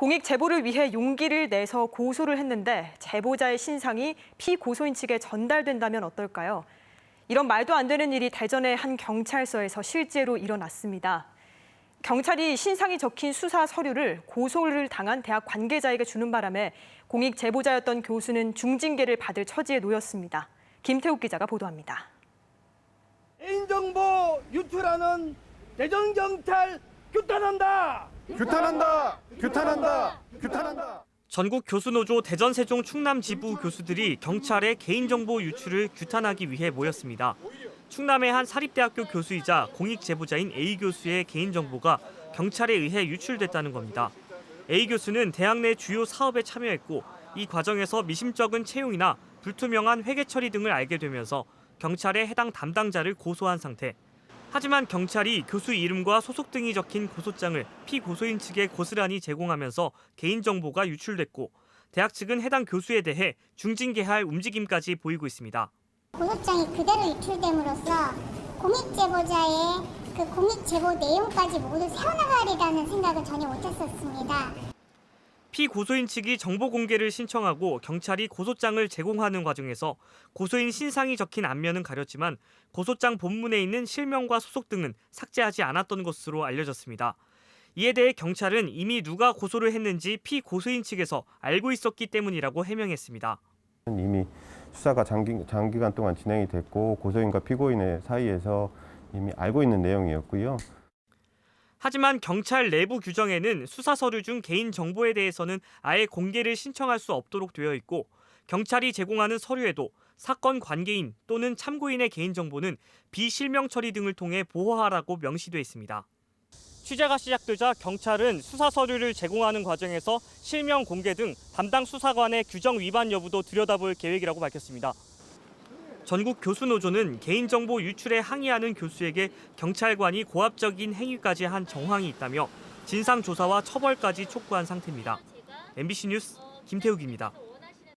공익 제보를 위해 용기를 내서 고소를 했는데 제보자의 신상이 피고소인 측에 전달된다면 어떨까요? 이런 말도 안 되는 일이 대전의 한 경찰서에서 실제로 일어났습니다. 경찰이 신상이 적힌 수사 서류를 고소를 당한 대학 관계자에게 주는 바람에 공익 제보자였던 교수는 중징계를 받을 처지에 놓였습니다. 김태욱 기자가 보도합니다. 개인정보 유출하는 대전경찰 규탄한다. 규탄한다! 규탄한다! 규탄한다! 전국 교수노조 대전 세종 충남 지부 교수들이 경찰의 개인정보 유출을 규탄하기 위해 모였습니다. 충남의 한 사립대학교 교수이자 공익 제보자인 A 교수의 개인정보가 경찰에 의해 유출됐다는 겁니다. A 교수는 대학 내 주요 사업에 참여했고 이 과정에서 미심쩍은 채용이나 불투명한 회계 처리 등을 알게 되면서 경찰에 해당 담당자를 고소한 상태. 하지만 경찰이 교수 이름과 소속 등이 적힌 고소장을 피고소인 측에 고스란히 제공하면서 개인정보가 유출됐고 대학 측은 해당 교수에 대해 중징계할 움직임까지 보이고 있습니다. 고소장이 그대로 유출됨으로써 공익 제보자의 그 공익 제보 내용까지 모두 세워나가리라는 생각은 전혀 못했었습니다. 피고소인 측이 정보 공개를 신청하고 경찰이 고소장을 제공하는 과정에서 고소인 신상이 적힌 앞면은 가렸지만 고소장 본문에 있는 실명과 소속 등은 삭제하지 않았던 것으로 알려졌습니다. 이에 대해 경찰은 이미 누가 고소를 했는지 피고소인 측에서 알고 있었기 때문이라고 해명했습니다. 이미 수사가 장기, 장기간 동안 진행이 됐고 고소인과 피고인의 사이에서 이미 알고 있는 내용이었고요. 하지만 경찰 내부 규정에는 수사 서류 중 개인 정보에 대해서는 아예 공개를 신청할 수 없도록 되어 있고 경찰이 제공하는 서류에도 사건 관계인 또는 참고인의 개인 정보는 비실명 처리 등을 통해 보호하라고 명시돼 있습니다. 취재가 시작되자 경찰은 수사 서류를 제공하는 과정에서 실명 공개 등 담당 수사관의 규정 위반 여부도 들여다볼 계획이라고 밝혔습니다. 전국 교수 노조는 개인정보 유출에 항의하는 교수에게 경찰관이 고압적인 행위까지 한 정황이 있다며 진상조사와 처벌까지 촉구한 상태입니다. MBC 뉴스 김태욱입니다.